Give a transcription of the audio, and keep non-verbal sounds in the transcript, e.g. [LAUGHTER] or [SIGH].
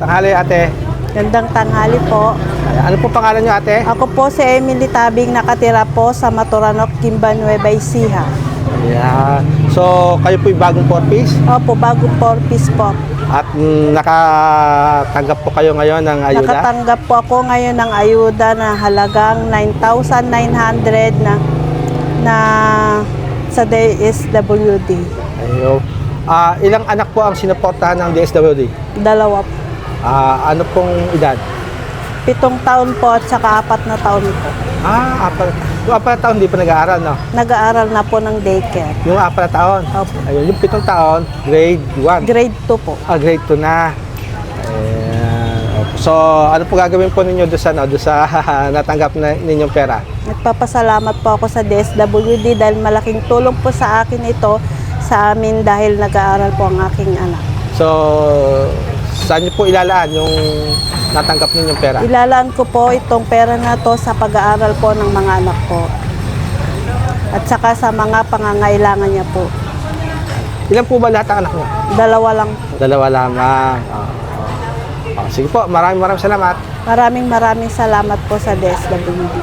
Tanghali ate. Gandang tanghali po. Ano po pangalan niyo ate? Ako po si Emily Tabing nakatira po sa Maturanok, Kimban, Nueva Ecija. Yeah. So, kayo po yung bagong four-piece Opo, bagong 4 piece po. at mm, nakatanggap po kayo ngayon ng ayuda? Nakatanggap po ako ngayon ng ayuda na halagang 9,900 na na sa DSWD. Ayo. Ah, ilang anak po ang sinuportahan ng DSWD? Dalawa po. Ah, ano pong edad? Pitong taon po at saka apat na taon po. Ah, apat. Yung apat na taon, hindi pa nag-aaral, no? Nag-aaral na po ng daycare. Yung apat na taon. Opo. Ayun, yung pitong taon, grade 1. Grade 2 po. Ah, grade 2 na. Ayan. Opo. So, ano po gagawin po ninyo doon sa, no, doon sa [LAUGHS] natanggap na ninyong pera? Nagpapasalamat po ako sa DSWD dahil malaking tulong po sa akin ito sa amin dahil nag-aaral po ang aking anak. So, saan niyo po ilalaan yung natanggap ninyong pera? Ilalaan ko po itong pera na to sa pag-aaral po ng mga anak ko. At saka sa mga pangangailangan niya po. Ilan po ba lahat ang anak niyo? Dalawa lang po. Dalawa lamang. Ah. Ah, sige po, maraming maraming salamat. Maraming maraming salamat po sa DSWD.